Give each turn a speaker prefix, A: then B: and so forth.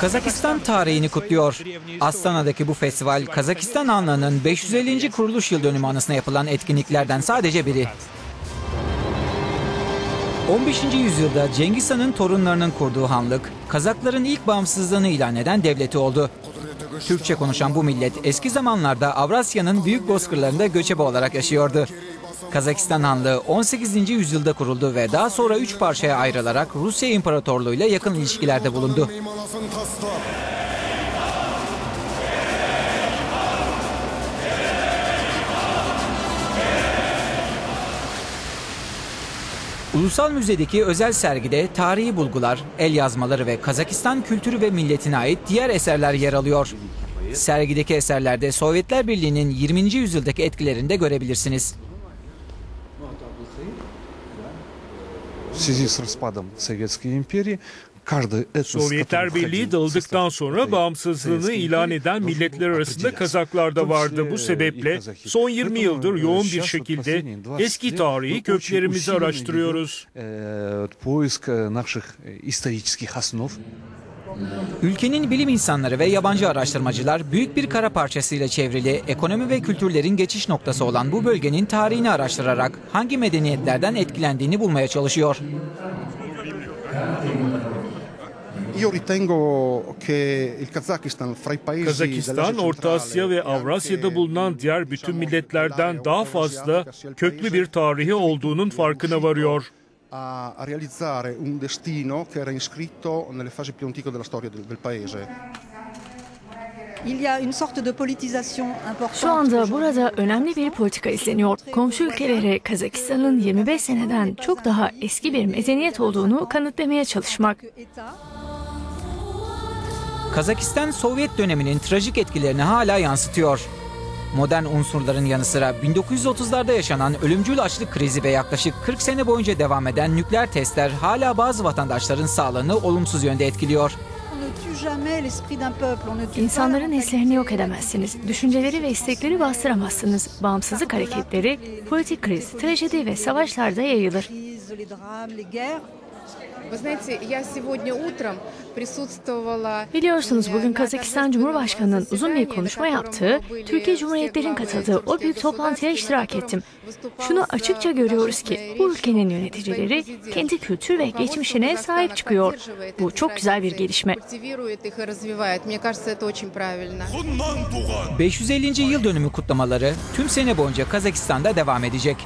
A: Kazakistan tarihini kutluyor. Astana'daki bu festival Kazakistan Hanlığı'nın 550. kuruluş yıl dönümü anısına yapılan etkinliklerden sadece biri. 15. yüzyılda Cengiz Han'ın torunlarının kurduğu hanlık, Kazakların ilk bağımsızlığını ilan eden devleti oldu. Türkçe konuşan bu millet eski zamanlarda Avrasya'nın büyük bozkırlarında göçebe olarak yaşıyordu. Kazakistan Hanlığı 18. yüzyılda kuruldu ve daha sonra üç parçaya ayrılarak Rusya İmparatorluğu ile yakın ilişkilerde bulundu. Ulusal Müze'deki özel sergide tarihi bulgular, el yazmaları ve Kazakistan kültürü ve milletine ait diğer eserler yer alıyor. Sergideki eserlerde Sovyetler Birliği'nin 20. yüzyıldaki etkilerini de görebilirsiniz
B: В связи с распадом Советской империи каждый этнос,
C: Sovyetler
B: который
C: Birliği
B: входил в
C: dağıldıktan
B: состав
C: sonra
B: этой
C: bağımsızlığını
B: Советской
C: ilan
B: империи,
C: eden
B: должен
C: milletler
B: был
C: arasında
B: определяться.
C: Kazaklar da
B: В том
C: vardı.
B: числе
C: Bu
B: и
C: sebeple
B: казахи.
C: son 20
B: Поэтому,
C: yıldır
B: э,
C: yoğun
B: сейчас
C: bir
B: вот
C: şekilde
B: последние 20
C: eski
B: лет
C: tarihi
B: мы очень
C: köklerimizi
B: усиленно
C: araştırıyoruz.
A: Ülkenin bilim insanları ve yabancı araştırmacılar büyük bir kara parçasıyla çevrili ekonomi ve kültürlerin geçiş noktası olan bu bölgenin tarihini araştırarak hangi medeniyetlerden etkilendiğini bulmaya çalışıyor.
D: Kazakistan,
C: Orta Asya ve Avrasya'da bulunan diğer bütün milletlerden daha fazla köklü bir tarihi olduğunun farkına varıyor
D: a, a realizzare un destino che era iscritto nelle fasi più antiche della storia del, del paese.
E: Il y a une sorte de politisation importante.
F: Şu anda burada önemli bir politika izleniyor. Komşu ülkelere Kazakistan'ın 25 seneden çok daha eski bir medeniyet olduğunu kanıtlamaya çalışmak.
A: Kazakistan Sovyet döneminin trajik etkilerini hala yansıtıyor. Modern unsurların yanı sıra 1930'larda yaşanan ölümcül açlık krizi ve yaklaşık 40 sene boyunca devam eden nükleer testler hala bazı vatandaşların sağlığını olumsuz yönde etkiliyor.
E: on ne tue jamais l'esprit d'un peuple. On ne tue pas la
F: İnsanların hislerini yok edemezsiniz. Düşünceleri ve istekleri bastıramazsınız. Bağımsızlık hareketleri, politik kriz, trajedi ve savaşlarda yayılır. Biliyorsunuz bugün Kazakistan Cumhurbaşkanı'nın uzun bir konuşma yaptığı, Türkiye Cumhuriyetleri'nin katıldığı o büyük toplantıya iştirak ettim. Şunu açıkça görüyoruz ki bu ülkenin yöneticileri kendi kültür ve geçmişine sahip çıkıyor. Bu çok güzel bir gelişme.
A: 550. yıl dönümü kutlamaları tüm sene boyunca Kazakistan'da devam edecek.